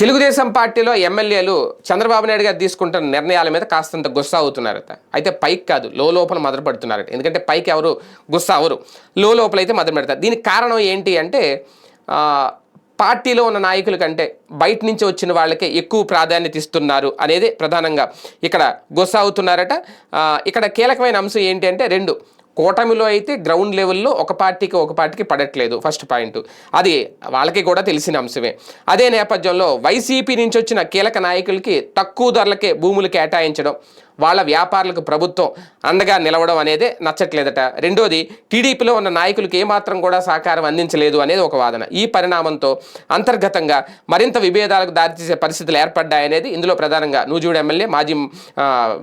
తెలుగుదేశం పార్టీలో ఎమ్మెల్యేలు చంద్రబాబు నాయుడు గారు తీసుకుంటున్న నిర్ణయాల మీద కాస్తంత గుస్సా అవుతున్నారట. అయితే పైకి కాదు లో లోపల మొదలుపెడుతున్నారట ఎందుకంటే పైకి ఎవరు గుస్సా అవరు లో లోపల అయితే మొదలు పెడతారు. దీనికి కారణం ఏంటి అంటే పార్టీలో ఉన్న నాయకుల కంటే బయట నుంచి వచ్చిన వాళ్ళకే ఎక్కువ ప్రాధాన్యత ఇస్తున్నారు అనేది ప్రధానంగా ఇక్కడ గుస్సా అవుతున్నారట. ఇక్కడ కీలకమైన అంశం ఏంటి అంటే రెండు కూటమిలో అయితే గ్రౌండ్ లెవెల్లో ఒక పార్టీకి ఒక పార్టీకి పడట్లేదు ఫస్ట్ పాయింట్ అది వాళ్ళకి కూడా తెలిసిన అంశమే. అదే నేపథ్యంలో వైసీపీ నుంచి వచ్చిన కీలక నాయకులకి తక్కువ ధరలకే భూములు కేటాయించడం వాళ్ళ వ్యాపారులకు ప్రభుత్వం అండగా నిలవడం అనేది నచ్చట్లేదట. రెండోది టీడీపీలో ఉన్న నాయకులకు ఏమాత్రం కూడా సహకారం అందించలేదు అనేది ఒక వాదన. ఈ పరిణామంతో అంతర్గతంగా మరింత విభేదాలకు దారితీసే పరిస్థితులు ఏర్పడ్డాయనేది ఇందులో ప్రధానంగా నూజూడు ఎమ్మెల్యే మాజీ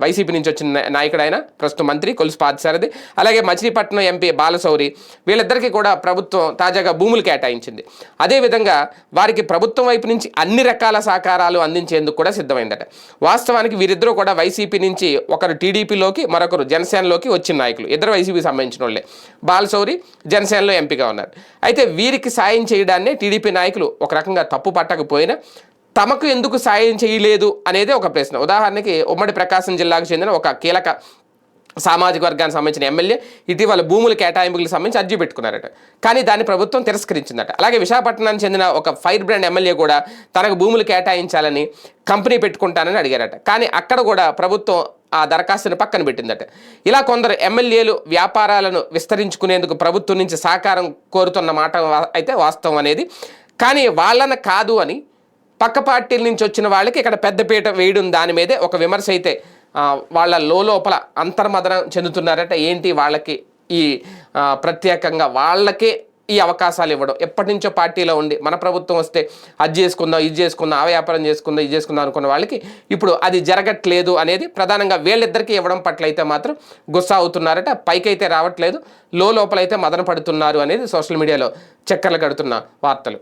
వైసీపీ నుంచి వచ్చిన నాయకుడైన నాయకుడు ఆయన ప్రస్తుతం మంత్రి కొలుసు పాదసారథి అలాగే మచిలీపట్నం ఎంపీ బాలశౌరి వీళ్ళిద్దరికీ కూడా ప్రభుత్వం తాజాగా భూములు కేటాయించింది. అదేవిధంగా వారికి ప్రభుత్వం వైపు నుంచి అన్ని రకాల సహకారాలు అందించేందుకు కూడా సిద్ధమైందట. వాస్తవానికి వీరిద్దరూ కూడా వైసీపీ నుంచి ఒకరు టీడీపీలోకి మరొకరు జనసేనలోకి వచ్చిన నాయకులు. ఇద్దరు వైసీపీకి సంబంధించిన వాళ్ళే. బాలశౌరి జనసేనలో ఎంపీగా ఉన్నారు. అయితే వీరికి సాయం చేయడాన్ని టీడీపీ నాయకులు ఒక రకంగా తప్పు పట్టకపోయినా తమకు ఎందుకు సాయం చేయలేదు అనేది ఒక ప్రశ్న. ఉదాహరణకి ఉమ్మడి ప్రకాశం జిల్లాకు చెందిన ఒక కీలక సామాజిక వర్గానికి సంబంధించిన ఎమ్మెల్యే ఇటీవల భూముల కేటాయింపులకు సంబంధించి అర్జీ పెట్టుకున్నారట. కానీ దాన్ని ప్రభుత్వం తిరస్కరించిందట. అలాగే విశాఖపట్నానికి చెందిన ఒక ఫైర్ బ్రాండ్ ఎమ్మెల్యే కూడా తనకు భూములు కేటాయించాలని కంపెనీ పెట్టుకుంటానని అడిగారట. కానీ అక్కడ కూడా ప్రభుత్వం ఆ దరఖాస్తుని పక్కన పెట్టిందట. ఇలా కొందరు ఎమ్మెల్యేలు వ్యాపారాలను విస్తరించుకునేందుకు ప్రభుత్వం నుంచి సహకారం కోరుతున్న మాట అయితే వాస్తవం అనేది. కానీ వాళ్ళని కాదు అని పక్క పార్టీల నుంచి వచ్చిన వాళ్ళకి ఇక్కడ పెద్దపీట వేయడం దాని మీదే ఒక విమర్శ అయితే వాళ్ళ లోపల అంతర్మదనం చెందుతున్నారట. ఏంటి? వాళ్ళకి ఈ ప్రత్యేకంగా వాళ్ళకే ఈ అవకాశాలు ఇవ్వడం. ఎప్పటి నుంచో పార్టీలో ఉండి మన ప్రభుత్వం వస్తే అది చేసుకుందాం ఇది చేసుకుందాం ఆ వ్యాపారం చేసుకుందాం ఇది చేసుకుందాం అనుకున్న వాళ్ళకి ఇప్పుడు అది జరగట్లేదు అనేది ప్రధానంగా వీళ్ళిద్దరికీ ఇవ్వడం పట్ల అయితే మాత్రం గుస్సా అవుతున్నారట. పైకైతే రావట్లేదు. లో లోపలైతే మదన పడుతున్నారు అనేది సోషల్ మీడియాలో చక్కర్లు కడుతున్న వార్తలు.